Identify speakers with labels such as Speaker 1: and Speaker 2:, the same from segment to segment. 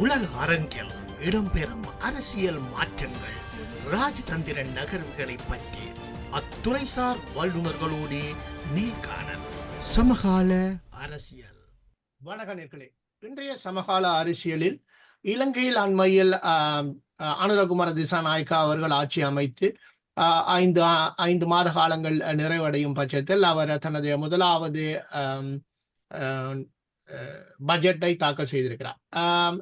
Speaker 1: உலக அரங்கில் இடம்பெறும் அரசியல் மாற்றங்கள் ராஜதந்திர நகர்வுகளை பற்றி அத்துறைசார் வல்லுநர்களோடு நேர்காணல் சமகால அரசியல். வணக்க நேர்களே இன்றைய சமகால அரசியலில் இலங்கையில் அண்மையில் அனுரகுமார திசாநாயக்கா அவர்கள் ஆட்சி அமைத்து ஐந்து ஐந்து மாத காலங்கள் நிறைவடையும் பட்சத்தில் அவர் தனது முதலாவது ஆஹ், பட்ஜெட்டை தாக்கல் செய்திருக்கிறார்.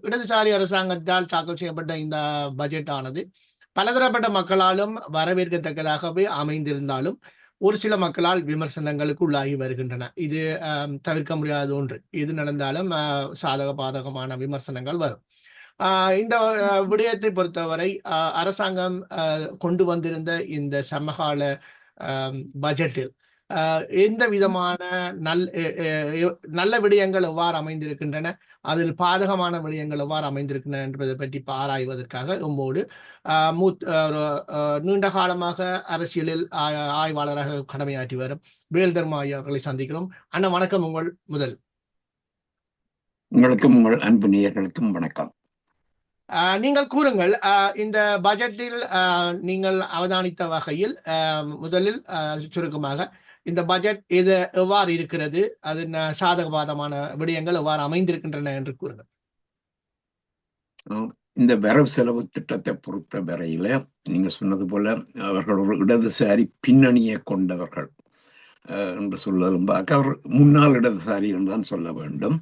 Speaker 1: இடதுசாரி அரசாங்கத்தால் தாக்கல் செய்யப்பட்ட இந்த பட்ஜெட் ஆனது பலதரப்பட்ட மக்களாலும் வரவேற்கத்தக்கதாகவே அமைந்திருந்தாலும் ஒரு சில மக்களால் விமர்சனங்களுக்கு உள்ளாகி வருகின்றன. இது தவிர்க்க முடியாத ஒன்று. இது நடந்தாலும் சாதக பாதகமான விமர்சனங்கள் வரும். ஆஹ், இந்த விடயத்தை பொறுத்தவரை அரசாங்கம் கொண்டு வந்திருந்த இந்த சமகால ஆம், பட்ஜெட்டில் எந்த விதமான நல் நல்ல விடயங்கள் எவ்வாறு அமைந்திருக்கின்றன அதில் பாதகமான விடயங்கள் எவ்வாறு அமைந்திருக்கின்றன என்பதை பற்றி ஆராய்வதற்காக உம்மோடு ஆஹ், மூத் நீண்ட காலமாக அரசியலில் ஆய்வாளராக கடமையாற்றி வரும் வேல் தர்மா ஐயா அவர்களை சந்திக்கிறோம். அண்ணா வணக்கம் உங்கள் முதல்.
Speaker 2: உங்களுக்கும் உங்கள் அன்பு நேயர்களுக்கும் வணக்கம்
Speaker 1: நீங்கள் கூறுங்கள் இந்த பட்ஜெட்டில் நீங்கள் அவதானித்த வகையில் முதலில் சுருக்கமாக இந்த பட்ஜெட் இது எவ்வாறு இருக்கிறது? அது ஆஹ், சாதகபாதமான விடயங்கள் எவ்வாறு அமைந்திருக்கின்றன என்று கூறுங்கள்.
Speaker 2: இந்த வரவு செலவு திட்டத்தை பொறுத்த வரையில நீங்க சொன்னது போல அவர்கள் ஒரு இடதுசாரி பின்னணியை கொண்டவர்கள் என்று சொல்வதும் பார்க்க அவர் முன்னாள் இடதுசாரி என்றுதான் சொல்ல வேண்டும்.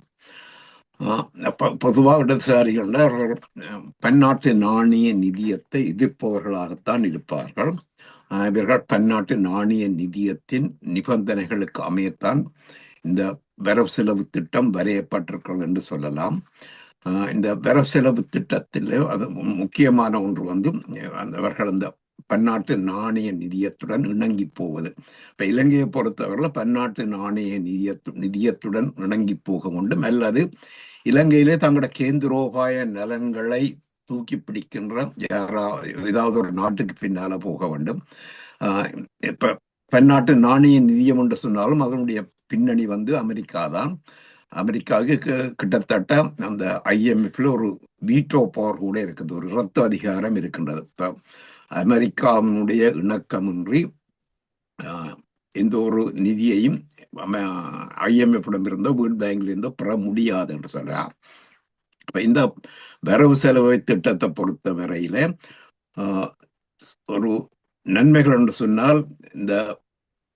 Speaker 2: பொதுவாக இடதுசாரிகள் அவர்கள் பன்னாட்டு நாணய நிதியத்தை எதிர்ப்பவர்களாகத்தான் இருப்பார்கள். இவர்கள் பன்னாட்டு நாணய நிதியத்தின் நிபந்தனைகளுக்கு அமையத்தான் இந்த வரவு செலவு திட்டம் வரையப்பட்டிருக்கிறது என்று சொல்லலாம். இந்த வரவு செலவு திட்டத்தில் அது முக்கியமான ஒன்று வந்து அந்த அவர்கள் அந்த பன்னாட்டு நாணய நிதியத்துடன் இணங்கி போவது. இப்ப இலங்கையை பொறுத்தவரையில் பன்னாட்டு நாணய நிதியத்து நிதியத்துடன் இணங்கி போக வேண்டும். அல்லது இலங்கையிலே தங்களோட கேந்திரோபாய நலன்களை தூக்கி பிடிக்கின்ற யாரா ஏதாவது ஒரு நாட்டுக்கு பின்னால போக வேண்டும். ஆஹ் இப்ப பன்னாட்டு நாணய நிதியம் என்று சொன்னாலும் அதனுடைய பின்னணி வந்து அமெரிக்கா தான். அமெரிக்காவுக்கு கிட்டத்தட்ட அந்த ஐஎம்எஃப்ல ஒரு வீட்டோ பவர் கூட இருக்குது. ஒரு இரத்த அதிகாரம் இருக்கின்றது. இப்போ அமெரிக்காவினுடைய இணக்கமின்றி எந்த ஒரு நிதியையும் ஐஎம்எஃபிடம் இருந்தோ வேர்ல்ட் பேங்க்ல இருந்தோ பெற முடியாது என்று சொல்றான். இப்போ இந்த வரவு செலவு திட்டத்தை பொறுத்த வரையில ஆஹ், ஒரு நன்மைகள் என்று சொன்னால் இந்த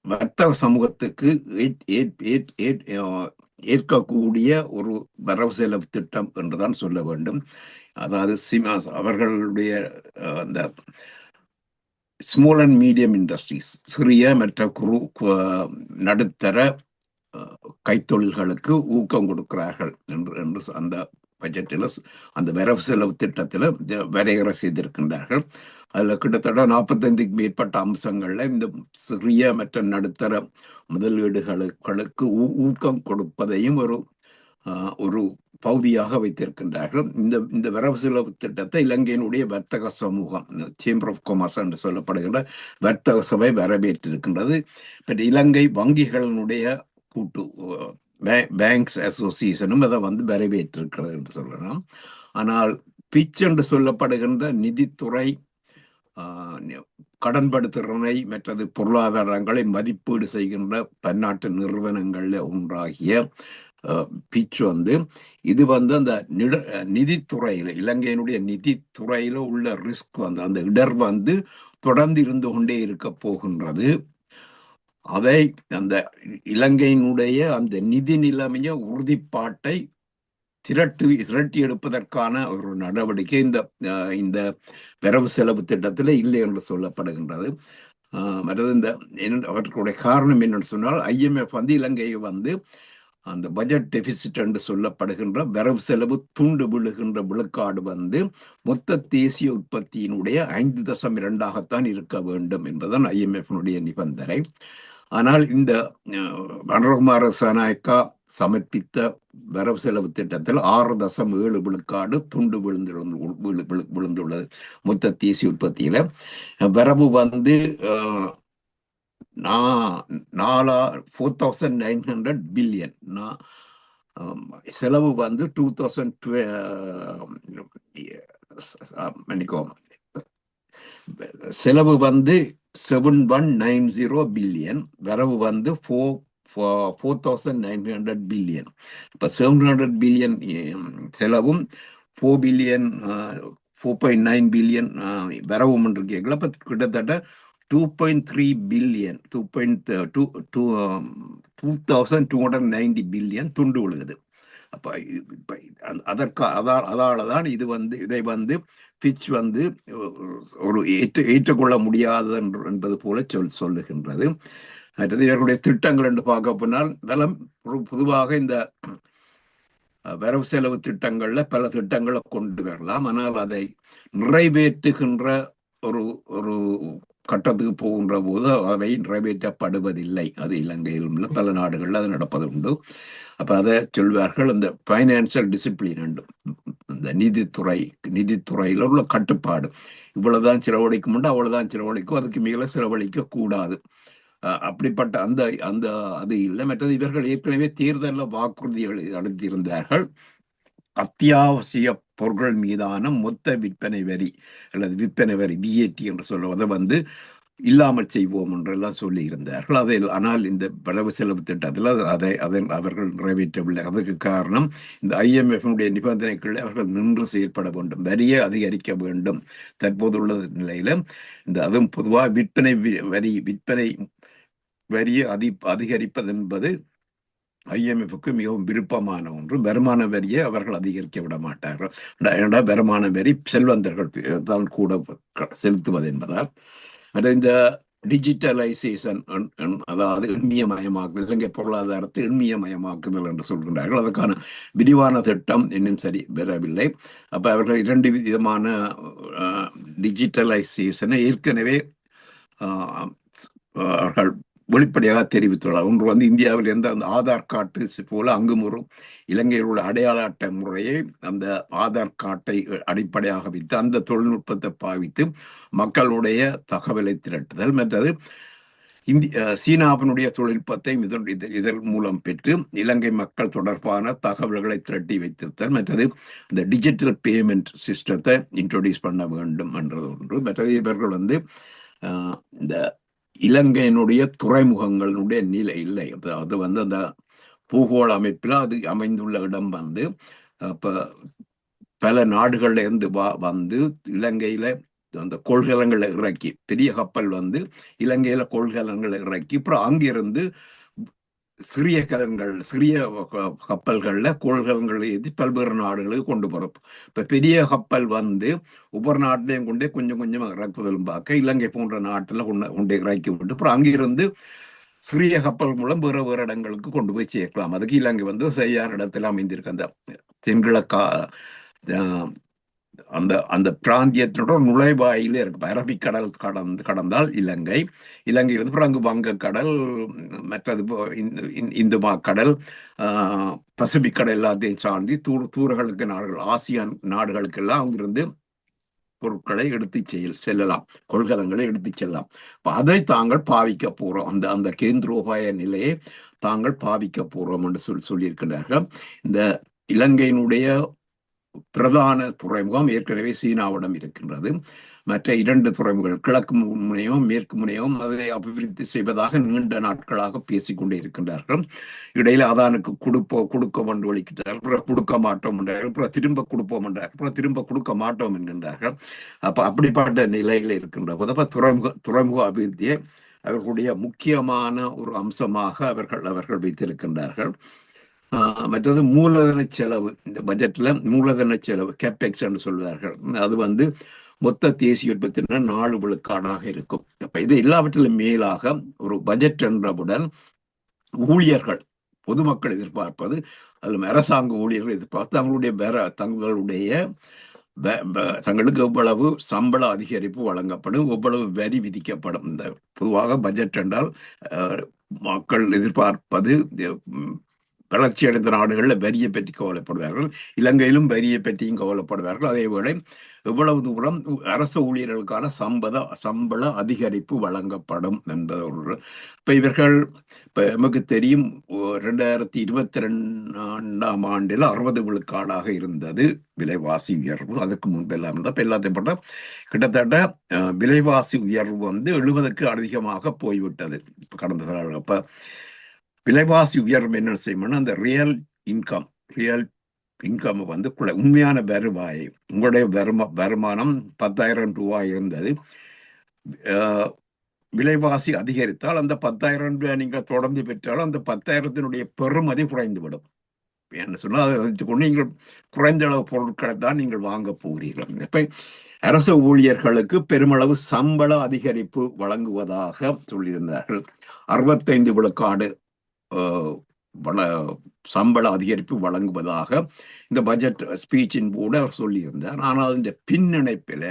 Speaker 2: வர்த்தக சமூகத்துக்கு ஏற்கக்கூடிய ஒரு வரவு செலவு திட்டம் என்றுதான் சொல்ல வேண்டும். அதாவது சிமா அவர்களுடைய அந்த ஸ்மால் அண்ட் மீடியம் இண்டஸ்ட்ரீஸ் சிறிய மற்ற குறு நடுத்தர கைத்தொழில்களுக்கு ஊக்கம் கொடுக்கிறார்கள் என்று என்று அந்த பட்ஜெட்டில் அந்த வரவு செலவு திட்டத்தில் வரையறை செய்திருக்கின்றார்கள். அதில் கிட்டத்தட்ட நாற்பத்தைந்துக்கு மேற்பட்ட அம்சங்களில் இந்த சிறிய மற்ற நடுத்தர முதலீடுகளுக்கு ஊ- ஊக்கம் கொடுப்பதையும் ஒரு ஆஹ், ஒரு பகுதியாக வைத்திருக்கின்றார்கள். இந்த இந்த வரவு செலவு திட்டத்தை இலங்கையினுடைய வர்த்தக சமூகம் சேம்பர் ஆஃப் கொமர்ஸ் என்று சொல்லப்படுகின்ற வர்த்தக சபை வரவேற்றிருக்கின்றது. பட் இலங்கை வங்கிகளினுடைய கூட்டு பேங்க்ஸ் அசோசியேஷனும் அதை வந்து வரவேற்றிருக்கிறது என்று சொல்லலாம். ஆனால் பிச் என்று சொல்லப்படுகின்ற நிதித்துறை கடன்படுத்துறனை மற்றது பொருளாதாரங்களை மதிப்பீடு செய்கின்ற பன்னாட்டு நிறுவனங்களில் ஒன்றாகிய பிச் வந்து இது வந்து அந்த நிட நிதித்துறையில இலங்கையினுடைய நிதித்துறையில உள்ள ரிஸ்க் வந்து அந்த இடர் வந்து தொடர்ந்து இருந்து கொண்டே இருக்க போகின்றது. அதை அந்த இலங்கையினுடைய அந்த நிதி நிலைமைய உறுதிப்பாட்டை திரட்டு திரட்டி எடுப்பதற்கான ஒரு நடவடிக்கை இந்த அஹ், இந்த வரவு செலவு திட்டத்தில் இல்லை என்று சொல்லப்படுகின்றது. ஆஹ், மற்றது இந்த என்ன- அவர்களுடைய காரணம் என்னன்னு சொன்னால் ஐஎம்எஃப் வந்து இலங்கையை வந்து அந்த பட்ஜெட் டெபிசிட் என்று சொல்லப்படுகின்ற வரவு செலவு துண்டு விழுகின்ற விழுக்காடு வந்து மொத்த தேசிய உற்பத்தியினுடைய ஐந்து தசம் இரண்டாகத்தான் இருக்க வேண்டும் என்பதுதான் ஐஎம்எஃப்னுடைய நிபந்தனை. ஆனால் இந்த அஹ், அனுரகுமார சனாய்க்கா சமர்ப்பித்த வரவு செலவு திட்டத்தில் ஆறு தசம் ஏழு விழுக்காடு துண்டு விழுந்து விழு- விழு- விழுந்துள்ளது மொத்த தேசிய உற்பத்தியில. வரவு வந்து நாலா four thousand nine hundred billion செலவு வந்து டூ தௌசண்ட் மன்னிக்கோம் செலவு வந்து seven one nine zero billion வரவு வந்து four four thousand nine hundred billion இப்போ செவன் ஹண்ட்ரட் பில்லியன் செலவும் four billion four point nine billion வரவும் என்று கேட்கல. இப்போ கிட்டத்தட்ட two point three billion two point two two two thousand two hundred ninety billion துண்டு விழுகுது. அப்போ இப்போ அதற்கு அதால் அதால தான் இது வந்து இதை வந்து ஃபிட்ச் வந்து ஒரு ஏற்று ஏற்றுக்கொள்ள முடியாதது என்று என்பது போல சொல் சொல்லுகின்றது. அடுத்தது இவர்களுடைய திட்டங்கள் என்று பார்க்க போனால் வலம் பொதுவாக இந்த வரவு செலவு திட்டங்களில் பல திட்டங்களை கொண்டு வரலாம். ஆனால் அதை நிறைவேற்றுகின்ற ஒரு ஒரு கட்டத்துக்கு போகின்ற போது அவை நிறைவேற்றப்படுவதில்லை. அது இலங்கையிலும் உள்ள பல நாடுகளில் அது நடப்பது உண்டு அப்ப அதை சொல்வார்கள் இந்த ஃபைனான்சியல் டிசிப்ளின் உண்டு. இந்த நீதித்துறை நீதித்துறையில் உள்ள கட்டுப்பாடு. இவ்வளவுதான் செலவழிக்க முடியும் அவ்வளவுதான் செலவழிக்கும் அதுக்கு மேல செலவழிக்க கூடாது. அப்படிப்பட்ட அந்த அந்த அது இல்லை. மற்றது இவர்கள் ஏற்கனவே தேர்தலில் வாக்குறுதிகள் அளித்திருந்தார்கள். அத்தியாவசிய பொருட்கள் மீதான மொத்த விற்பனை வரி அல்லது விற்பனை வரி விஏடி என்று சொல்வதை வந்து இல்லாமல் செய்வோம் என்றெல்லாம் சொல்லி இருந்தார்கள். அதை ஆனால் இந்த வரவு செலவு திட்டத்தில் அதை அதை அவர்கள் நிறைவேற்றவில்லை. அதற்கு காரணம் இந்த ஐஎம்எஃப்னுடைய நிபந்தனைகள் அவர்கள் நின்று செயல்பட வேண்டும். வரியை அதிகரிக்க வேண்டும். தற்போதுள்ள நிலையில இந்த அதுவும் பொதுவாக விற்பனை வி- வரி விற்பனை வரியை அதி அதிகரிப்பது என்பது ஐஎம்எஃப்க்கு மிகவும் விருப்பமான ஒன்று. வருமான வரியை அவர்கள் அதிகரிக்க விட மாட்டார்கள். ஏனென்றால் வருமான வரி செல்வந்தர்கள் தான் கூட செலுத்துவது என்பதால். இந்த டிஜிட்டலைசேஷன் அதாவது எண்ணியமயமாக்குதல் இலங்கை பொருளாதாரத்தை எண்ணியமயமாக்குதல் என்று சொல்கின்றார்கள். அதற்கான விரிவான திட்டம் இன்னும் சரி வரவில்லை அப்ப அவர்கள் இரண்டு விதமான டிஜிட்டலைசேஷனை ஏற்கனவே ஆஹ், அவர்கள் வெளிப்படையாக தெரிவித்துள்ளார். ஒன்று வந்து இந்தியாவில் எந்த அந்த ஆதார் கார்டு போல அங்கும் ஒரு இலங்கையில் உள்ள அடையாள அட்டை முறையை அந்த ஆதார் கார்டை அடிப்படையாக வைத்து அந்த தொழில்நுட்பத்தை பாவித்து மக்களுடைய தகவலை திரட்டுதல். மற்றது இந்திய சீனாவினுடைய தொழில்நுட்பத்தை இதன் இதன் மூலம் பெற்று இலங்கை மக்கள் தொடர்பான தகவல்களை திரட்டி வைத்திருத்தல். மற்றது இந்த டிஜிட்டல் பேமெண்ட் சிஸ்டத்தை இன்ட்ரோடியூஸ் பண்ண வேண்டும் என்றது ஒன்று மற்றது இவர்கள் வந்து இந்த இலங்கையினுடைய துறைமுகங்களுடைய நிலை இல்லை. அது- அது வந்து அந்த பூகோள அமைப்பில் அது அமைந்துள்ள இடம் வந்து இப்போ பல நாடுகள்ல இருந்து வா வந்து இலங்கையில அந்த கொள்கலங்களை இறக்கி பெரிய கப்பல் வந்து இலங்கையில கொள்கலங்களை இறக்கி அப்புறம் அங்கிருந்து சிறிய கலன்கள் சிறிய க- கப்பல்கள்ல ஏற்றி பல்வேறு நாடுகளுக்கு கொண்டு போகிறோம் இப்போ பெரிய கப்பல் வந்து ஒவ்வொரு நாட்டிலையும் கொண்டே கொஞ்சம் கொஞ்சமாக இறக்குதலும் பார்க்க இலங்கை போன்ற நாட்டில் கொண்டு கொண்டு இறக்கி விட்டு அப்புறம் அங்கிருந்து சிறிய கப்பல் மூலம் வேறு வேறு இடங்களுக்கு கொண்டு போய் சேர்க்கலாம். அதுக்கு இலங்கை வந்து செய்யார் இடத்துல அமைந்திருக்கு அந்த தென்கிழக்கா அந்த அந்த பிராந்தியத்தினோட நுழைவாயிலே இருக்கு. அரபிக்கடல் கடந்து கடந்தால் இலங்கை. இலங்கையிலிருந்து இருந்து அங்கு வங்கக்கடல் மற்றது இந்துமா கடல் ஆஹ், பசிபிக் கடல் எல்லாத்தையும் சார்ந்து தூர் தூரங்களுக்கு நாடுகள் ஆசியான் நாடுகளுக்கெல்லாம் அங்கிருந்து பொருட்களை எடுத்து செல் செல்லலாம். கொள்கலங்களை எடுத்து செல்லலாம். அதை தாங்கள் பாவிக்க போறோம். அந்த அந்த கேந்திரோபாய நிலையை தாங்கள் பாவிக்க போறோம் என்று சொல்லி சொல்லியிருக்கிறார்கள் இந்த இலங்கையினுடைய பிரதான துறைமுகம் ஏற்கனவே சீனாவிடம் இருக்கின்றது. மற்ற இரண்டு துறைமுகங்கள் கிழக்கு முனையும் மேற்கு முனையும் அதை அபிவிருத்தி செய்வதாக நீண்ட நாட்களாக பேசிக்கொண்டே இருக்கின்றார்கள். இடையில அதானுக்கு கொடுப்போ கொடுக்க என்று வலிக்கிட்டார்கள் கொடுக்க மாட்டோம் என்றார்கள். அப்புறம் திரும்ப கொடுப்போம் என்றார்கள். அப்புறம் திரும்ப கொடுக்க மாட்டோம் என்கின்றார்கள். அப்ப அப்படிப்பட்ட நிலையில இருக்கின்ற உதவ துறைமுக துறைமுக அபிவிருத்தியை அவர்களுடைய முக்கியமான ஒரு அம்சமாக அவர்கள் அவர்கள் வைத்திருக்கின்றார்கள். மற்றது மூலதன செலவு. இந்த பட்ஜெட்ல மூலதன செலவு கேபெக்ஸ் என்று சொல்வார்கள். அது வந்து மொத்த தேசிய உற்பத்தின நாலு விழுக்காடாக இருக்கும். அப்ப இது எல்லாவற்றிலும் மேலாக ஒரு பட்ஜெட் என்றவுடன் ஊழியர்கள் பொதுமக்கள் எதிர்பார்ப்பது அதில் அரசாங்க ஊழியர்கள் எதிர்பார்த்து தங்களுடைய வேற தங்களுடைய தங்களுக்கு எவ்வளவு சம்பள அதிகரிப்பு வழங்கப்படும் எவ்வளவு வரி விதிக்கப்படும். இந்த பொதுவாக பட்ஜெட் என்றால் மக்கள் எதிர்பார்ப்பது வளர்ச்சியடைந்த நாடுகளில் வரியை பற்றி கவலைப்படுவார்கள். இலங்கையிலும் வரியை பற்றியும் கவலைப்படுவார்கள். அதேவேளை இவ்வளவு எவ்வளவு தூரம் அரசு ஊழியர்களுக்கான சம்பத சம்பள அதிகரிப்பு வழங்கப்படும் என்பது ஒரு இவர்கள் இப்போ நமக்கு தெரியும் ரெண்டாயிரத்தி இருபத்தி ரெண்டாம் ஆண்டில் அறுபது விழுக்காடாக இருந்தது விலைவாசி உயர்வு. அதுக்கு முன்பெல்லாம் இருந்தால் இப்போ எல்லாத்தையும் போட்ட கிட்டத்தட்ட விலைவாசி உயர்வு வந்து எழுபதுக்கு அதிகமாக போய்விட்டது. இப்போ கடந்த கால விலைவாசி உயர்வு என்ன செய்யணும்னா அந்த ரியல் இன்கம் ரியல் இன்கம் வந்து உண்மையான வருவாயை உங்களுடைய வருமா வருமானம் பத்தாயிரம் ரூபாய் இருந்தது. விலைவாசி அதிகரித்தால் அந்த பத்தாயிரம் ரூபாய் நீங்கள் தொடர்ந்து பெற்றாலும் அந்த பத்தாயிரத்தினுடைய பெறுமதி குறைந்துவிடும். என்ன சொன்னால் அதை வைத்துக்கொண்டு நீங்கள் குறைந்த அளவு பொருட்களை தான் நீங்கள் வாங்க போகிறீர்கள். இப்போ அரசு ஊழியர்களுக்கு பெருமளவு சம்பள அதிகரிப்பு வழங்குவதாக சொல்லியிருந்தார்கள். அறுபத்தைந்து விழுக்காடு வள சம்பள அதிகரிப்பு வழங்குவதாக இந்த பட்ஜெட் ஸ்பீச்சின் கூட அவர் சொல்லியிருந்தார். ஆனால் இந்த பின்னிணைப்பில்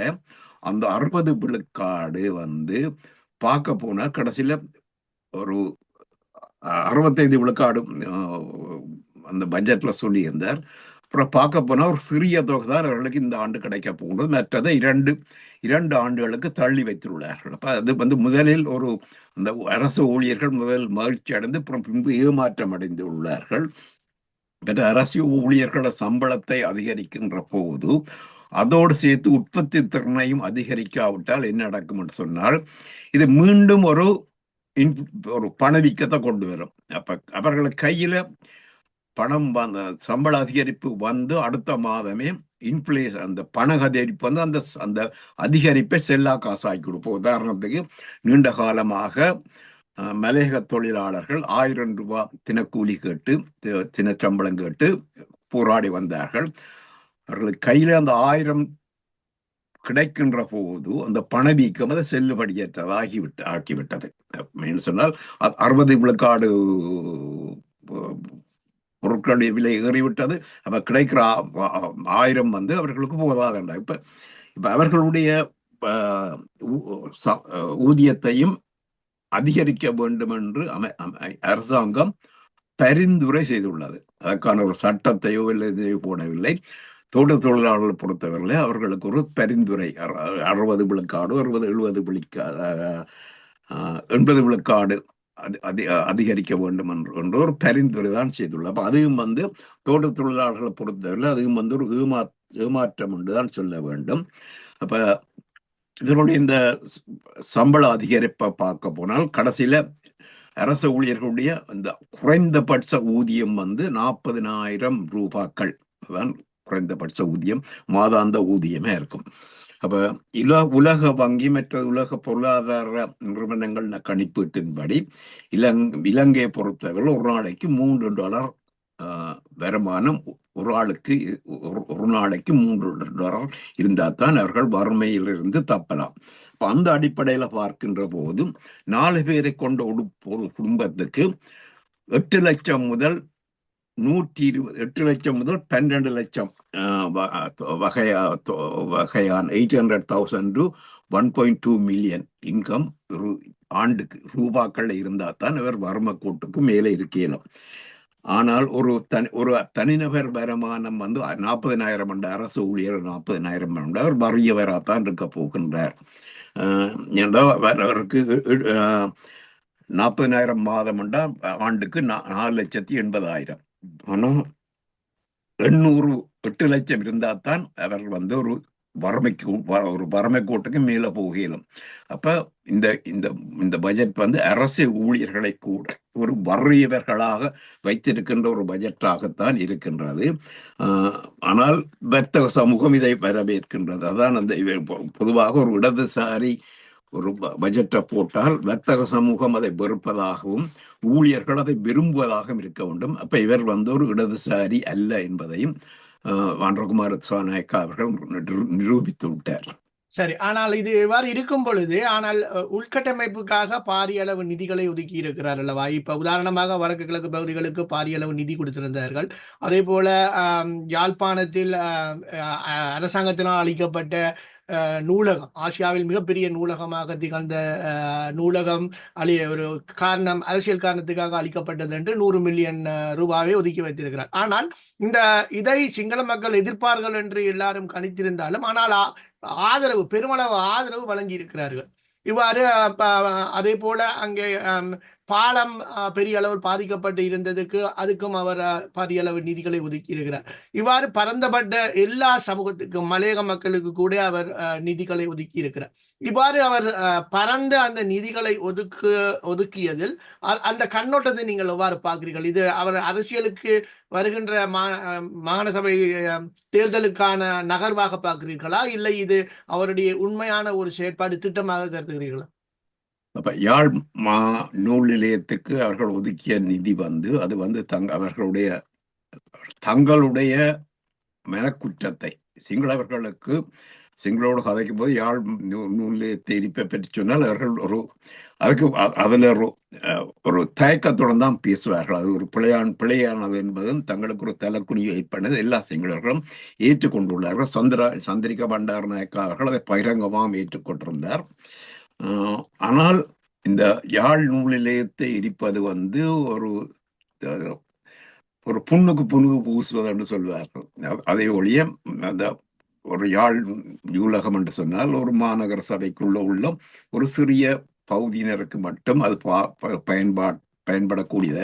Speaker 2: அந்த அறுபது விழுக்காடு வந்து பார்க்க போனால் கடைசியில ஒரு அறுபத்தைந்து விழுக்காடு அந்த பட்ஜெட்ல சொல்லியிருந்தார். அப்புறம் பார்க்க போனால் ஒரு சிறிய தொகை தான் அவர்களுக்கு இந்த ஆண்டு கிடைக்க போகிறது மற்றதை இரண்டு இரண்டு ஆண்டுகளுக்கு தள்ளி வைத்துள்ளார்கள். அப்ப அது வந்து முதலில் ஒரு அந்த அரசு ஊழியர்கள் முதல் மகிழ்ச்சி அடைந்து அப்புறம் பின்பு ஏமாற்றம் அடைந்து உள்ளார்கள். மற்ற அரசு ஊழியர்களோட சம்பளத்தை அதிகரிக்கின்ற போது அதோடு சேர்த்து உற்பத்தி திறனையும் அதிகரிக்காவிட்டால் என்ன நடக்கும் என்று சொன்னால் இது மீண்டும் ஒரு இன்- ஒரு பணவீக்கத்தை கொண்டு வரும். அப்ப அவர்கள் கையில பணம் வந்த சம்பள அதிகரிப்பு வந்து அடுத்த மாதமே இன்ஃப்ளேஷன் அந்த பண அதிகரிப்பு வந்து அந்த அந்த அதிகரிப்பை செல்லா காசாக்கி கொடுப்போம். உதாரணத்துக்கு நீண்ட காலமாக மலையக தொழிலாளர்கள் ஆயிரம் ரூபாய் தினக்கூலி கேட்டு தி- தினச்சம்பளம் கேட்டு போராடி வந்தார்கள். அவர்களுக்கு கையில அந்த ஆயிரம் கிடைக்கின்ற போது அந்த பணவீக்கம் அதை செல்லுபடியற்றதாகிவிட்டு ஆக்கிவிட்டது. மீன் சொன்னால் அ- அறுபது விழுக்காடு பொருட்களுடைய விலை ஏறிவிட்டது. அப்போ கிடைக்கிற ஆயிரம் வந்து அவர்களுக்கு போதாதண்டா இப்ப இப்ப அவர்களுடைய ஊ- ச- ஊதியத்தையும் அதிகரிக்க வேண்டும் என்று அமை- அரசாங்கம் பரிந்துரை செய்துள்ளது. அதற்கான ஒரு சட்டத்தையோ இல்லை இதையோ போடவில்லை. தோட்ட தொழிலாளர்களை பொறுத்தவரையில் அவர்களுக்கு ஒரு பரிந்துரை அறுபது விழுக்காடு அறுபது எழுபது விழுக்கா எண்பது விழுக்காடு அதி- அதி- அதிகரிக்க வேண்டும் என்று என்ற ஒரு பரிந்துரை தான் செய்துள்ளது. அப்ப அதுவும் வந்து தோட்ட தொழிலாளர்களை பொறுத்தவரையில் அதுவும் வந்து ஒரு ஏமா ஏமாற்றம் என்று தான் சொல்ல வேண்டும். அப்ப இதனுடைய இந்த சம்பள அதிகரிப்பை பார்க்க போனால் கடைசியில அரசு ஊழியர்களுடைய இந்த குறைந்தபட்ச ஊதியம் வந்து நாற்பதினாயிரம் ரூபாக்கள். தான் குறைந்தபட்ச ஊதியம் மாதாந்த ஊதியமே இருக்கும். அப்ப இல உலக வங்கி மற்ற உலக பொருளாதார நிறுவனங்கள் கணிப்பீட்டின்படி இலங் இலங்கையை பொறுத்தவரை ஒரு நாளைக்கு மூன்று டாலர் ஆஹ், வருமானம் ஒரு ஆளுக்கு ஒரு- ஒரு நாளைக்கு மூன்று டாலர் இருந்தால் தான் அவர்கள் வறுமையிலிருந்து தப்பலாம். இப்போ அந்த அடிப்படையில பார்க்கின்ற போதும் நாலு பேரை கொண்ட ஒரு குடும்பத்துக்கு எட்டு லட்சம் முதல் நூற்றி இருபது எட்டு லட்சம் முதல் பன்னெண்டு லட்சம் வ- வகையா தொ- வகையான eight hundred thousand to one point two million income ஆண்டுக்கு ரூபாக்கள் இருந்தால் தான் இவர் வறுமை கோட்டுக்கு மேலே இருக்கணும் ஆனால் ஒரு தனி ஒரு தனிநபர் வருமானம் வந்து நாற்பதினாயிரம் என்ற அரசு ஊழியர் நாற்பதினாயிரம் என்ற அவர் வறியவராகத்தான் இருக்க போகின்றார். என்றால் அவருக்கு நாற்பதினாயிரம் மாதம் என்றால் ஆண்டுக்கு நா- நாலு லட்சத்தி எண்பதாயிரம். ஆனால் எண்ணூறு எட்டு லட்சம் இருந்தால் தான் அவர் வந்து ஒரு வறுமைக்கு வ- ஒரு வறுமை கோட்டுக்கு மேலே போகலும். அப்ப இந்த இந்த இந்த பட்ஜெட் வந்து அரசு ஊழியர்களை கூட ஒரு வறியவர்களாக வைத்திருக்கின்ற ஒரு பட்ஜெட்டாகத்தான் இருக்கின்றது. ஆஹ் ஆனால் வர்த்தக சமூகம் இதை வரவேற்கின்றது. அதான் அந்த பொதுவாக ஒரு இடதுசாரி ஒரு பட்ஜெட்டை போட்டால் வர்த்தக சமூகம் அதை வெறுப்பதாகவும் ஊழியர்கள் அதை விரும்புவதாகவும் இருக்க வேண்டும். அப்ப இவர் வந்து ஒரு இடதுசாரி அல்ல என்பதையும் ஆஹ் வாண்டகுமார் சாநாயக்கா அவர்கள் நிரு- நிரூபித்து விட்டார்.
Speaker 1: சரி ஆனால் இது இவ்வாறு இருக்கும் பொழுது ஆனால் உள்கட்டமைப்புக்காக பாரிய அளவு நிதிகளை ஒதுக்கி இருக்கிறார் அல்லவா? இப்ப உதாரணமாக வடக்கு கிழக்கு பகுதிகளுக்கு பாரிய அளவு நிதி கொடுத்திருந்தார்கள். அதே போல யாழ்ப்பாணத்தில் அரசாங்கத்தினால் அளிக்கப்பட்ட நூலகம் ஆசியாவில் மிகப்பெரிய நூலகமாக திகழ்ந்த அஹ், நூலகம் அளி ஒரு காரணம் அரசியல் காரணத்துக்காக அளிக்கப்பட்டது என்று நூறு மில்லியன் ரூபாவை ஒதுக்கி வைத்திருக்கிறார். ஆனால் இந்த இதை சிங்கள மக்கள் எதிர்ப்பார்கள் என்று எல்லாரும் கணித்திருந்தாலும் ஆனால் ஆதரவு பெருமளவு ஆதரவு வழங்கி இருக்கிறார்கள் இவ்வாறு அதே போல அங்கே பாலம் அஹ், பெரிய அளவில் பாதிக்கப்பட்டு இருந்ததுக்கு அதுக்கும் அவர் அஹ், பாரிய அளவு நிதிகளை ஒதுக்கி இருக்கிறார் இவ்வாறு பரந்தப்பட்ட எல்லா சமூகத்துக்கும் மலையக மக்களுக்கு கூட அவர் அஹ், நிதிகளை ஒதுக்கி இருக்கிறார் இவ்வாறு அவர் அஹ், பரந்த அந்த நிதிகளை ஒதுக்கு ஒதுக்கியதில் அ- அந்த கண்ணோட்டத்தை நீங்கள் எவ்வாறு பார்க்கிறீர்கள்? இது அவர் அரசியலுக்கு வருகின்ற மா அஹ், மாகாண சபை தேர்தலுக்கான நகர்வாக பார்க்கிறீர்களா? இல்லை இது அவருடைய உண்மையான ஒரு செயற்பாடு திட்டமாக கருதுகிறீர்களா?
Speaker 2: அப்ப யாழ் மா நூல் நிலையத்துக்கு அவர்கள் ஒதுக்கிய நிதி வந்து அது வந்து தங் அவர்களுடைய தங்களுடைய மனக்குற்றத்தை சிங்களவர்களுக்கு சிங்களோடு கதைக்கும் போது யாழ் நூ- நூல் நிலையத்தை இருப்பை பற்றி சொன்னால் அவர்கள் ஒரு அதுக்கு அ- அதுல ஒரு ஒரு தயக்கத்துடன் தான் பேசுவார்கள். அது ஒரு பிழையான் பிழையானது என்பதும் தங்களுக்கு ஒரு தலைக்குனி வைப்பனது எல்லா சிங்களர்களும் ஏற்றுக்கொண்டுள்ளார்கள். சந்திர சந்திரிகா பண்டார நாயக்கா அவர்கள் அதை பகிரங்கமாக ஏற்றுக்கொண்டிருந்தார். ஆனால் இந்த யாழ் நூல் நிலையத்தை இடிப்பது வந்து ஒரு ஒரு புண்ணுக்கு புண்ணுக்கு பூசுவது என்று சொல்வார்கள். அதே அதை ஒழிய அந்த ஒரு யாழ் நூலகம் என்று சொன்னால் ஒரு மாநகர சபைக்குள்ள உள்ள ஒரு சிறிய பகுதியினருக்கு மட்டும் அது பா ப-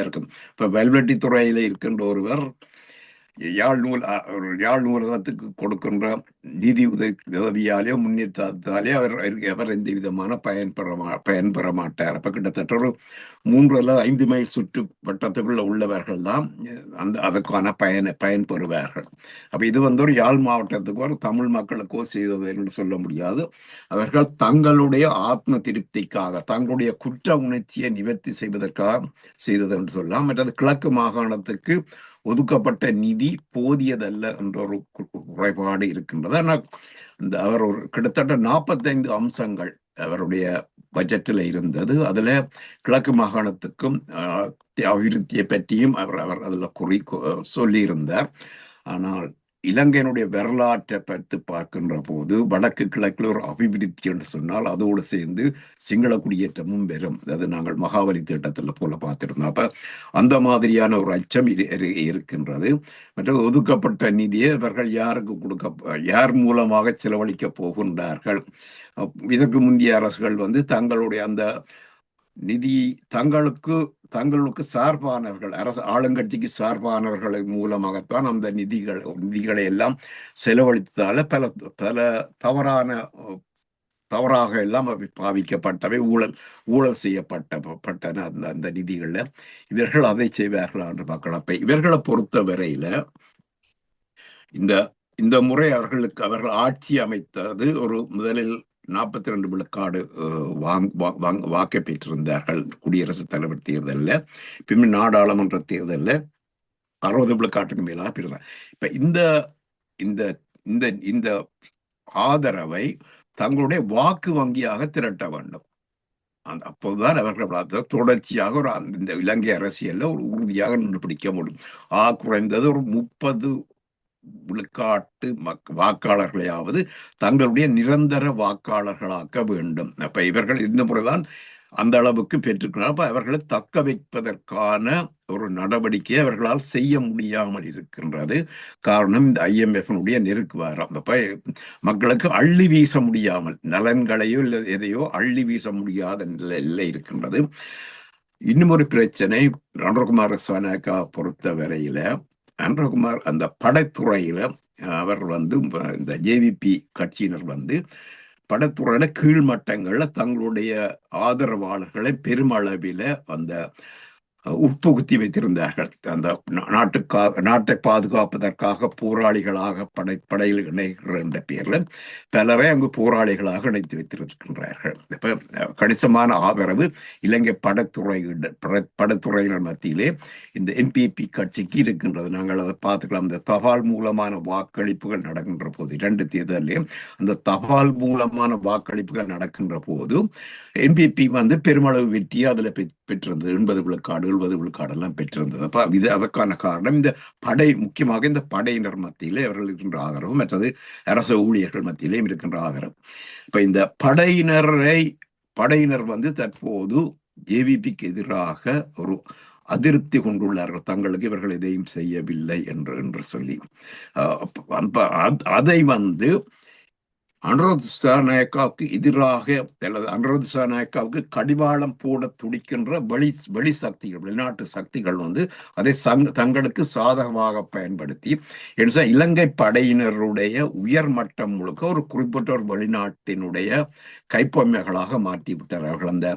Speaker 2: இருக்கும். இப்போ வெல்வெட்டி இருக்கின்ற ஒருவர் யாழ் நூல் ஒரு யாழ் நூலகத்துக்கு கொடுக்கின்ற நிதி உதவி உதவியாலேயோ முன்னேற்றத்தாலே அவர் அவர் எந்த விதமான பயன்பெற மா பயன்பெற மாட்டார். அப்போ கிட்டத்தட்ட ஒரு மூன்று அல்லது ஐந்து மைல் சுற்று வட்டத்துக்குள்ள உள்ளவர்கள் தான் அந்த அதற்கான பயனை பயன்பெறுவார்கள் அப்போ இது வந்து ஒரு யாழ் மாவட்டத்துக்கோ ஒரு தமிழ் மக்களுக்கோ செய்தது என்று சொல்ல முடியாது. அவர்கள் தங்களுடைய ஆத்ம திருப்திக்காக தங்களுடைய குற்ற உணர்ச்சியை நிவர்த்தி செய்வதற்காக செய்தது என்று சொல்லலாம். மற்றது கிழக்கு மாகாணத்துக்கு ஒதுக்கப்பட்ட நிதி போதியதல்ல என்ற ஒரு குறைபாடு இருக்கின்றது. ஆனால் இந்த அவர் ஒரு கிட்டத்தட்ட நாற்பத்தைந்து அம்சங்கள் அவருடைய பட்ஜெட்டில் இருந்தது. அதில் கிழக்கு மாகாணத்துக்கும் அபிவிருத்தியை பற்றியும் அவர் அவர் அதில் குறி சொல்லியிருந்தார். ஆனால் இலங்கையினுடைய வரலாற்றை பார்த்து பார்க்கின்ற போது வடக்கு கிழக்கில் ஒரு அபிவிருத்தி என்று சொன்னால் அதோடு சேர்ந்து சிங்கள குடியேற்றமும் வரும் அதாவது நாங்கள் மகாபலி திட்டத்தில் போல பார்த்துருந்தோம். அப்ப அந்த மாதிரியான ஒரு அச்சம் இருக்கின்றது. மற்றது ஒதுக்கப்பட்ட நிதியை இவர்கள் யாருக்கு கொடுக்க யார் மூலமாக செலவழிக்க போகின்றார்கள்? அப்- இதற்கு முந்தைய அரசுகள் வந்து தங்களுடைய அந்த நிதி தங்களுக்கு தங்களுக்கு சார்பானவர்கள் அரசு ஆளுங்கட்சிக்கு சார்பானவர்களை மூலமாகத்தான் அந்த நிதிகள் நிதிகளை எல்லாம் செலவழித்ததால பல பல தவறான தவறாக எல்லாம் பாவிக்கப்பட்டவை ஊழல் ஊழல் செய்யப்பட்ட பட்டன அந்த அந்த நிதிகள்ல. இவர்கள் அதை செய்வார்கள் என்று பார்க்கலாம். அப்ப இவர்களை பொறுத்த வரையில இந்த இந்த முறை அவர்களுக்கு அவர்கள் ஆட்சி அமைத்தது ஒரு முதலில் நாற்பத்தி ரெண்டு விழுக்காடு அஹ், வாங் வா- வாக்கை பெற்றிருந்தார்கள். குடியரசுத் தலைவர் தேர்தலில் பின் நாடாளுமன்ற தேர்தலில் அறுபது விழுக்காட்டுக்கு மேலாக பெற்றிருந்தார் இப்ப இந்த இந்த இந்த இந்த ஆதரவை தங்களுடைய வாக்கு வங்கியாக திரட்ட வேண்டும். அந்த அப்போதுதான் அவர்கள் தொடர்ச்சியாக ஒரு அந்த- இந்த இலங்கை அரசியல்ல ஒரு உறுதியாக நின்று பிடிக்க முடியும். ஆ குறைந்தது ஒரு முப்பது விழுக்காட்டு மக் வாக்காளர்களையாவது தங்களுடைய நிரந்தர வாக்காளர்களாக்க வேண்டும். அப்ப இவர்கள் இந்த முறைதான் அந்த அளவுக்கு பெற்றுக்கிறார் அப்ப அவர்களை தக்க வைப்பதற்கான ஒரு நடவடிக்கையை அவர்களால் செய்ய முடியாமல் இருக்கின்றது. காரணம் இந்த ஐஎம்எஃப்னுடைய நெருக்கு வாரம். அப்ப மக்களுக்கு அள்ளி வீச முடியாமல் நலன்களையோ இல்லை எதையோ அள்ளி வீச முடியாத நிலை இருக்கின்றது. இன்னும் ஒரு பிரச்சனை ரணகுமார சோனாக்கா பொறுத்த வரையில அன்றகுமார் அந்த படைத்துறையில அவர் வந்து இந்த ஜேவிபி கட்சியினர் வந்து படைத்துறையில கீழ்மட்டங்களில் தங்களுடைய ஆதரவாளர்களை பெருமளவில அந்த உட்புகுத்தி வைத்திருந்தார்கள் அந்த நாட்டுக்கா நாட்டை பாதுகாப்பதற்காக போராளிகளாக படை படையில் இணைகிற என்ற பெயர்ல பலரை அங்கு போராளிகளாக இணைத்து வைத்திருக்கின்றார்கள். இப்ப கணிசமான ஆதரவு இலங்கை படைத்துறை படத்துறையினர் மத்தியிலே இந்த எம்பிபி கட்சிக்கு இருக்கின்றது. நாங்கள் அதை பார்த்துக்கலாம். இந்த தபால் மூலமான வாக்களிப்புகள் நடக்கின்ற போது இரண்டு தேர்தலையும் அந்த தபால் மூலமான வாக்களிப்புகள் நடக்கின்ற போது எம்பிபி வந்து பெருமளவு வெற்றியை அதுல பெற்- பெற்றிருந்தது. எண்பது விழுக்காடுகள் எழுபது விழுக்காடெல்லாம் பெற்றிருந்தது. அப்ப இது அதற்கான காரணம் இந்த படை முக்கியமாக இந்த படையினர் மத்தியிலே அவர்கள் இருக்கின்ற ஆதரவு மற்றது அரசு ஊழியர்கள் மத்தியிலேயும் இருக்கின்ற ஆதரவு. இப்ப இந்த படையினரை படையினர் வந்து தற்போது ஜேவிபிக்கு எதிராக ஒரு அதிருப்தி கொண்டுள்ளார்கள். தங்களுக்கு இவர்கள் எதையும் செய்யவில்லை என்று என்று சொல்லி. அதை வந்து அனுரோத் சாநாயக்காவுக்கு எதிராக அல்லது அனுரோத் சாநாயக்காவுக்கு கடிவாளம் போட துடிக்கின்ற வெளி வெளி சக்திகள் வெளிநாட்டு சக்திகள் வந்து அதை சங் தங்களுக்கு சாதகமாக பயன்படுத்தி என்ன இலங்கை படையினருடைய உயர்மட்டம் முழுக்க ஒரு குறிப்பிட்ட ஒரு வெளிநாட்டினுடைய கைப்பொம்மைகளாக மாற்றி விட்டார்கள். அந்த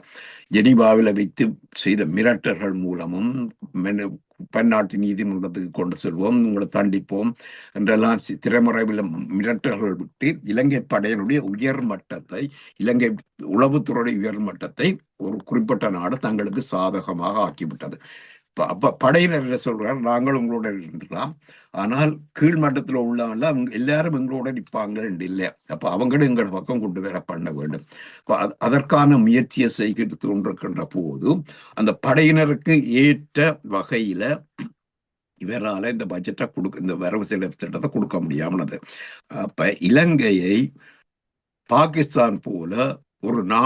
Speaker 2: ஜெனிவாவில் வைத்து செய்த மிரட்டல்கள் மூலமும் பன்னாட்டு நீதிமன்றத்துக்கு கொண்டு செல்வோம் உங்களை தண்டிப்போம் என்றெல்லாம் திரைமுறைவில் மிரட்டல்கள் விட்டு இலங்கை படையினுடைய உயர் மட்டத்தை இலங்கை உளவுத்துறையுடைய உயர் மட்டத்தை ஒரு குறிப்பிட்ட நாடு தங்களுக்கு சாதகமாக ஆக்கிவிட்டது. அப்ப படையினர் என்ன சொல்றார் நாங்கள் உங்களோட இருந்துக்கலாம் ஆனால் கீழ்மட்டத்தில் உள்ளவங்கள அவங்க எல்லாரும் எங்களோட நிற்பாங்க இல்லை. அப்ப அவங்களும் எங்கள் பக்கம் கொண்டு வர பண்ண வேண்டும். அதற்கான முயற்சியை செய்கிட்டு தோன்றிருக்கின்ற போது அந்த படையினருக்கு ஏற்ற வகையில இவரால இந்த பட்ஜெட்டை கொடுக்க இந்த வரவு செலவு திட்டத்தை கொடுக்க முடியாமனது. அப்ப இலங்கையை பாகிஸ்தான் போல ஒரு நா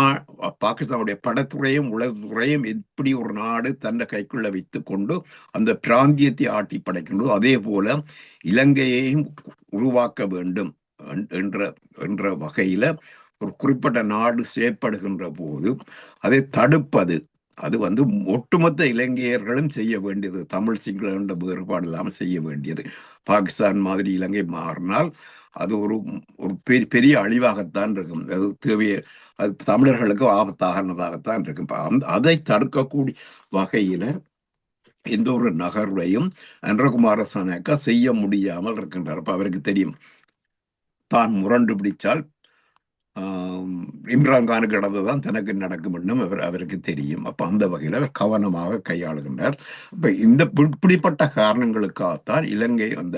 Speaker 2: பாகிஸ்தானுடைய படத்துறையும் உலகத்துறையும் எப்படி ஒரு நாடு தன்னை கைக்குள்ள வைத்து கொண்டு அந்த பிராந்தியத்தை ஆட்டி படைக்கின்றோ அதே போல இலங்கையையும் உருவாக்க வேண்டும் என்ற என்ற வகையில ஒரு குறிப்பிட்ட நாடு செயற்படுகின்ற போது அதை தடுப்பது அது வந்து ஒட்டுமொத்த இலங்கையர்களும் செய்ய வேண்டியது தமிழ் சிங்கள என்ற வேறுபாடு இல்லாமல் செய்ய வேண்டியது. பாகிஸ்தான் மாதிரி இலங்கை மாறினால் அது ஒரு ஒரு பெரிய பெரிய அழிவாகத்தான் இருக்கும். அது தேவைய அது தமிழர்களுக்கு ஆபத்தாகனதாகத்தான் இருக்கும். அதை தடுக்கக்கூடிய வகையில எந்த ஒரு நகர்வையும் அன்றகுமார சனக்கா செய்ய முடியாமல் இருக்கின்றார். அப்ப அவருக்கு தெரியும். தான் முரண்டு பிடிச்சால் இம்ரான்கானுக்கு நடந்ததுதான் தனக்கு நடக்கும் என்னும் அவர் அவருக்கு தெரியும். அப்ப அந்த வகையில் அவர் கவனமாக கையாளுகின்றார். இப்ப இந்த இப்படிப்பட்ட காரணங்களுக்காகத்தான் இலங்கை அந்த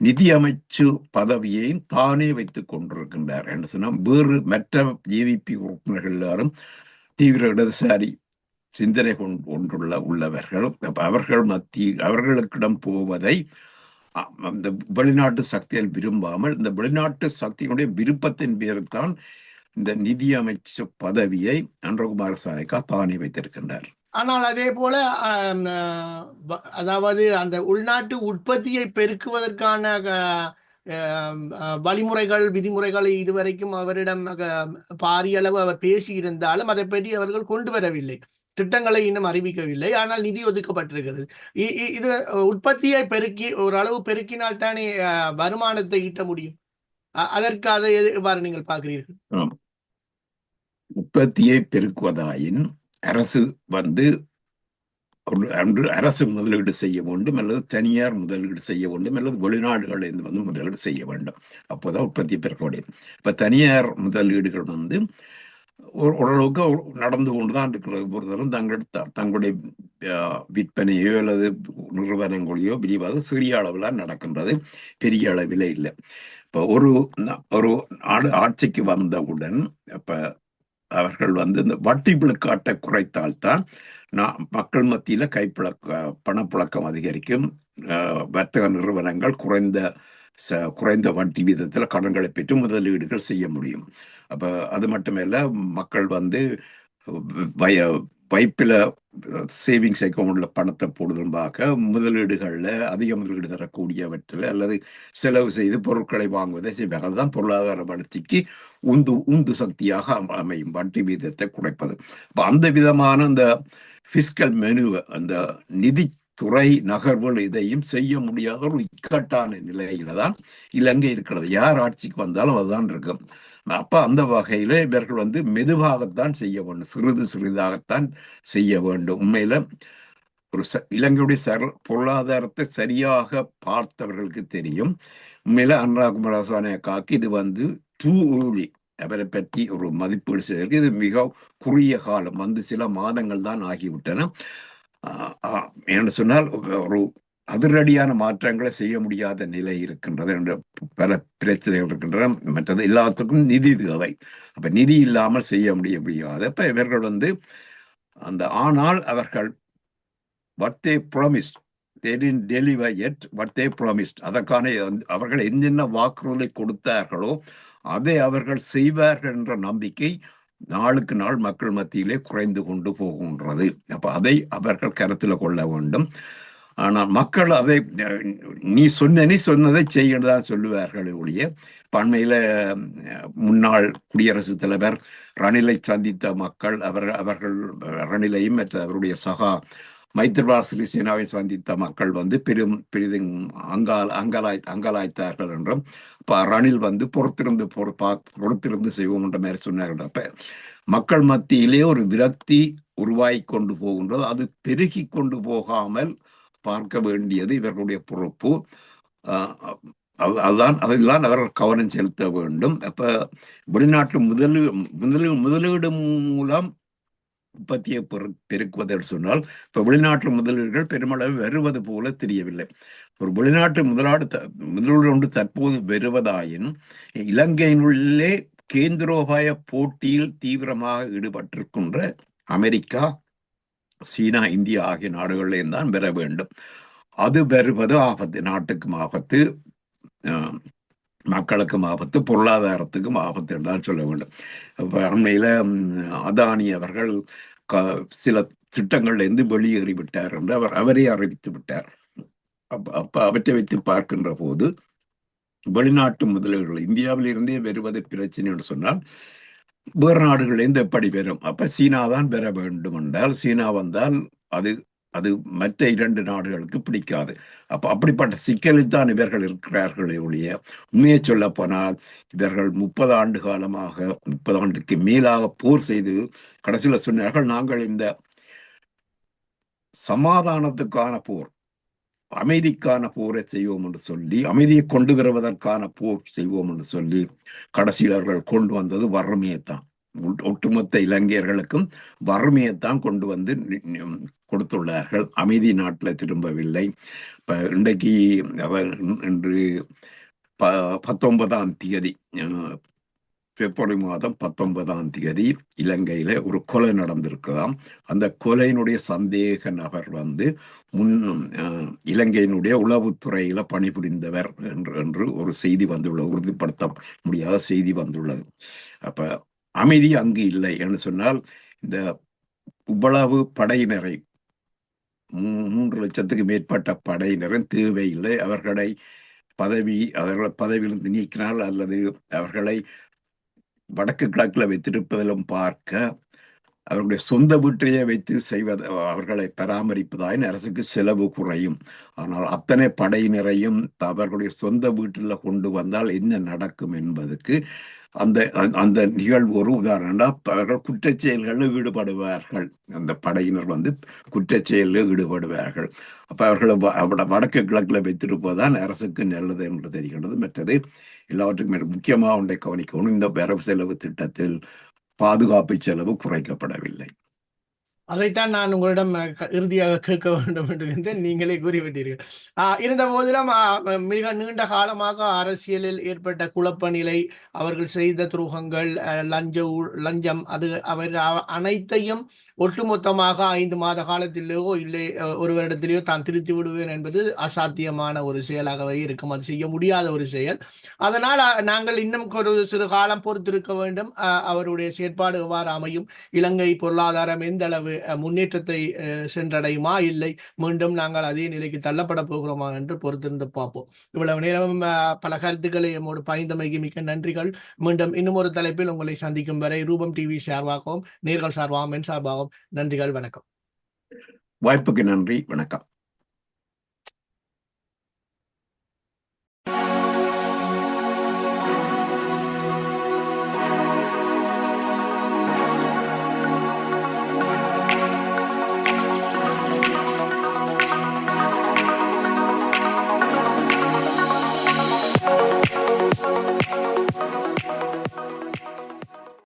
Speaker 2: நிதியமைச்சு பதவியையும் தானே வைத்துக் கொண்டிருக்கின்றார் என்று சொன்னால் வேறு மற்ற ஜேவிபி உறுப்பினர்கள் எல்லாரும் தீவிர இடதுசாரி சிந்தனை கொண்டுள்ள உள்ளவர்கள் அவர்கள் மத்திய அவர்களுக்கிடம் போவதை அந்த வெளிநாட்டு சக்தியால் விரும்பாமல் இந்த வெளிநாட்டு சக்தியினுடைய விருப்பத்தின் பேரில் தான் இந்த நிதி பதவியை அன்றகுமார சாலைக்கா தானே வைத்திருக்கின்றார்.
Speaker 1: ஆனால் அதே போல அதாவது அந்த உள்நாட்டு உற்பத்தியை பெருக்குவதற்கான வழிமுறைகள் விதிமுறைகளை இதுவரைக்கும் அவரிடம் பாரிய அளவு அவர் பேசியிருந்தாலும் அதை பற்றி அவர்கள் கொண்டு வரவில்லை. திட்டங்களை இன்னும் அறிவிக்கவில்லை. ஆனால் நிதி ஒதுக்கப்பட்டிருக்கிறது. இது உற்பத்தியை பெருக்கி ஓரளவு பெருக்கினால் தானே வருமானத்தை ஈட்ட முடியும்? அதற்கு அதை எவ்வாறு நீங்கள் பார்க்கிறீர்கள்?
Speaker 2: உற்பத்தியை பெருக்குவதாயின் அரசு வந்து அன்று அரசு முதலீடு செய்ய வேண்டும் அல்லது தனியார் முதலீடு செய்ய வேண்டும் அல்லது வெளிநாடுகளில் வந்து முதலீடு செய்ய வேண்டும். அப்போதான் உற்பத்தி பெருக்க இப்ப தனியார் முதலீடுகள் வந்து ஓரளவுக்கு நடந்து கொண்டுதான் இருக்கிறது. பொறுத்தவரை தங்கள் தங்களுடைய விற்பனையோ அல்லது நிறுவனங்களையோ விரிவாக சிறிய அளவில் நடக்கின்றது. பெரிய அளவில் இல்லை. இப்போ ஒரு ஒரு ஆட்சிக்கு வந்தவுடன் இப்ப அவர்கள் வந்து இந்த வட்டி விழுக்காட்டை குறைத்தால்தான் நான் மக்கள் மத்தியில கைப்பழக்க பணப்புழக்கம் அதிகரிக்கும். வர்த்தக நிறுவனங்கள் குறைந்த குறைந்த வட்டி வீதத்தில் கடன்களை பெற்று முதலீடுகள் செய்ய முடியும். அப்போ அது மட்டுமல்ல மக்கள் வந்து வய வைப்பில் சேவிங்ஸ் அக்கௌண்ட்டில் பணத்தை போடுதும்பாக்க முதலீடுகளில் அதிக முதலீடு தரக்கூடியவற்றில் அல்லது செலவு செய்து பொருட்களை வாங்குவதை செய்வாங்க. அதுதான் பொருளாதார வளர்ச்சிக்கு உந்து உந்து சக்தியாக அமையும். வட்டி வீதத்தை குறைப்பது. இப்போ அந்த விதமான அந்த ஃபிஸ்கல் மெனு அந்த நிதி துறை நகர்வுகள் இதையும் செய்ய முடியாத ஒரு இக்கட்டான நிலையில தான் இலங்கை இருக்கிறது. யார் ஆட்சிக்கு வந்தாலும் அதுதான் இருக்கும். அப்ப அந்த வகையில இவர்கள் வந்து மெதுவாகத்தான் செய்ய வேண்டும். சிறிது சிறிதாகத்தான் செய்ய வேண்டும். உண்மையில ஒரு இலங்கையுடைய சர பொருளாதாரத்தை சரியாக பார்த்தவர்களுக்கு தெரியும். உண்மையில அனுரா காக்கி இது வந்து டூ ஊழி. அவரை பற்றி ஒரு மதிப்பீடு செய்வதற்கு இது மிக குறுகிய காலம். வந்து சில மாதங்கள் தான் ஆகிவிட்டன. என்று சொன்னால் ஒரு அதிரடியான மாற்றங்களை செய்ய முடியாத நிலை இருக்கின்றது என்ற பல பிரச்சனைகள் இருக்கின்றன. மற்றது எல்லாத்துக்கும் நிதி தேவை. அப்ப நிதி இல்லாமல் செய்ய முடிய முடியாது. அப்ப இவர்கள் வந்து அந்த ஆனால் அவர்கள் what they promised they delivered yet what அதற்கான அவர்கள் என்னென்ன வாக்குறுதி கொடுத்தார்களோ அதை அவர்கள் செய்வார்கள் என்ற நம்பிக்கை நாளுக்கு நாள் மக்கள் மத்தியிலே குறைந்து கொண்டு போகின்றது. அப்ப அதை அவர்கள் கருத்தில் கொள்ள வேண்டும். ஆனால் மக்கள் அதை நீ சொன்ன நீ சொன்னதை செய்யதான் சொல்லுவார்கள் ஒழிய பண்மையில முன்னாள் குடியரசுத் தலைவர் ரணிலை சந்தித்த மக்கள் அவர் அவர்கள் ரணிலையும் மற்ற அவருடைய சகா மைத்ரிபால சிறிசேனாவை சந்தித்த மக்கள் வந்து பெரும் பெரிதும் அங்கால் அங்கலாய் அங்கலாய்த்தார்கள் என்றும் இப்ப ரணில் வந்து பொறுத்திருந்து பொறு பா- பொறுத்திருந்து செய்வோம் என்ற மாதிரி சொன்னார்கள் அப்ப மக்கள் மத்தியிலே ஒரு விரக்தி உருவாகி கொண்டு போகின்றது. அது பெருகி கொண்டு போகாமல் பார்க்க வேண்டியது இவர்களுடைய பொறுப்பு. அது- அதுதான் அதெல்லாம் அவர்கள் கவனம் செலுத்த வேண்டும். அப்ப வெளிநாட்டு முதலீ முதலீ முதலீடு மூலம் உற்பத்தியை பெரு பெருக்குவதை சொன்னால் இப்ப வெளிநாட்டு முதலீடுகள் பெருமளவு வருவது போல தெரியவில்லை. ஒரு வெளிநாட்டு முதலாடு த- முதலீடு ஒன்று தற்போது வருவதாயின் இலங்கையினுள்ளே கேந்திரோபாய போட்டியில் தீவிரமாக ஈடுபட்டிருக்கின்ற அமெரிக்கா சீனா இந்தியா ஆகிய நாடுகளிலேயும் தான் பெற வேண்டும். அது பெறுவது ஆபத்து நாட்டுக்கும் ஆபத்து மக்களுக்கும் ஆபத்து பொருளாதாரத்துக்கும் ஆபத்து என்றுதான் சொல்ல வேண்டும். இப்போ அண்மையில அதானி அவர்கள் க- சில திட்டங்களிலிருந்து வெளியேறிவிட்டார் வெளியேறி விட்டார் என்று அவர் அவரே அறிவித்து விட்டார். அப்ப அப்ப அவற்றை வைத்து பார்க்கின்ற போது வெளிநாட்டு முதலீடுகள் இந்தியாவில் இருந்தே வருவது பிரச்சனை என்று சொன்னால் வேறு நாடுகளிலிருந்து எப்படி பெறும்? அப்ப சீனா தான் பெற வேண்டும் என்றால் சீனா வந்தால் அது அது மற்ற இரண்டு நாடுகளுக்கு பிடிக்காது. அப்ப அப்படிப்பட்ட சிக்கலில் தான் இவர்கள் இருக்கிறார்களே ஒழிய உண்மையை சொல்ல போனால் இவர்கள் முப்பது ஆண்டு காலமாக முப்பது ஆண்டுக்கு மேலாக போர் செய்து கடைசியில் சொன்னார்கள் நாங்கள் இந்த சமாதானத்துக்கான போர் அமைதிக்கான போரை செய்வோம் என்று சொல்லி அமைதியை கொண்டு வருவதற்கான போர் செய்வோம் என்று சொல்லி கடைசியில் அவர்கள் கொண்டு வந்தது வறுமையை தான் ஒட்டுமொத்த இலங்கையர்களுக்கும் வறுமையைத்தான் கொண்டு வந்து கொடுத்துள்ளார்கள். அமைதி நாட்டில் திரும்பவில்லை. இப்ப இன்றைக்கு அவர் இன்று ப பத்தொன்பதாம் தேதி அஹ், பிப்ரவரி மாதம் பத்தொன்பதாம் தேதி இலங்கையில ஒரு கொலை நடந்திருக்குதாம் அந்த கொலையினுடைய சந்தேக நபர் வந்து முன் அஹ், இலங்கையினுடைய உளவுத்துறையில பணிபுரிந்தவர் என்று என்று ஒரு செய்தி வந்துள்ளது உறுதிப்படுத்த முடியாத செய்தி வந்துள்ளது. அப்ப அமைதி அங்கு இல்லை என்று சொன்னால் இந்த இவ்வளவு படையினரை மூ- மூன்று லட்சத்துக்கு மேற்பட்ட படையினரும் தேவையில்லை அவர்களை பதவி அவர்களை பதவியிலிருந்து நீக்கினால் அல்லது அவர்களை வடக்கு கிழக்கில் வைத்திருப்பதிலும் பார்க்க அவர்களுடைய சொந்த வீட்டிலேயே வைத்து செய்வது அவர்களை பராமரிப்பதாயின் அரசுக்கு செலவு குறையும். ஆனால் அத்தனை படையினரையும் அவர்களுடைய சொந்த வீட்டில் கொண்டு வந்தால் என்ன நடக்கும் என்பதற்கு அந்த அந்த- அந்த நிகழ்வு ஒரு உதாரணம்னா அவர்கள் குற்ற செயல்களில் ஈடுபடுவார்கள். அந்த படையினர் வந்து குற்ற செயலில் ஈடுபடுவார்கள். அப்போ அவர்களை வ- அவட- வடக்கு கிழக்கில் வைத்திருப்பதுதான் அரசுக்கு நல்லது என்று தெரிகிறது மற்றது எல்லாவற்றுக்கும் மேலும் முக்கியமாக ஒன்றை கவனிக்கணும் இந்த வரவு செலவு திட்டத்தில் பாதுகாப்பு செலவு குறைக்கப்படவில்லை.
Speaker 1: அதைத்தான் நான் உங்களிடம் இறுதியாக கேட்க வேண்டும் என்று இருந்தேன் நீங்களே கூறிவிட்டீர்கள். ஆஹ் இருந்த போதிலும் மிக நீண்ட காலமாக அரசியலில் ஏற்பட்ட குழப்ப நிலை அவர்கள் செய்த துரோகங்கள் அஹ், லஞ்ச லஞ்சம் அது அவர் அனைத்தையும் ஒட்டுமொத்தமாக ஐந்து மாத காலத்திலேயோ இல்லை ஒரு வருடத்திலேயோ தான் திருத்தி விடுவேன் என்பது அசாத்தியமான ஒரு செயலாகவே இருக்கும். அது செய்ய முடியாத ஒரு செயல். அதனால் நாங்கள் இன்னும் ஒரு சிறு காலம் பொறுத்திருக்க வேண்டும். அஹ், அவருடைய செயற்பாடு எவ்வாறு அமையும்? இலங்கை பொருளாதாரம் எந்த அளவு முன்னேற்றத்தை சென்றடையுமா? இல்லை. மீண்டும் நாங்கள் அதே நிலைக்கு தள்ளப்பட போகிறோமா என்று பொறுத்திருந்து பார்ப்போம். இவ்வளவு நேரம் பல கருத்துக்களை எம்மோடு பயந்தமைக்கு மிக்க நன்றிகள். மீண்டும் இன்னும் ஒரு தலைப்பில் உங்களை சந்திக்கும் வரை ரூபம் டிவி சார்பாகவும் நேர்கள் சார்பாகவும் என் சார்பாகவும் நன்றிகள் வணக்கம்.
Speaker 2: வாய்ப்புக்கு நன்றி வணக்கம்.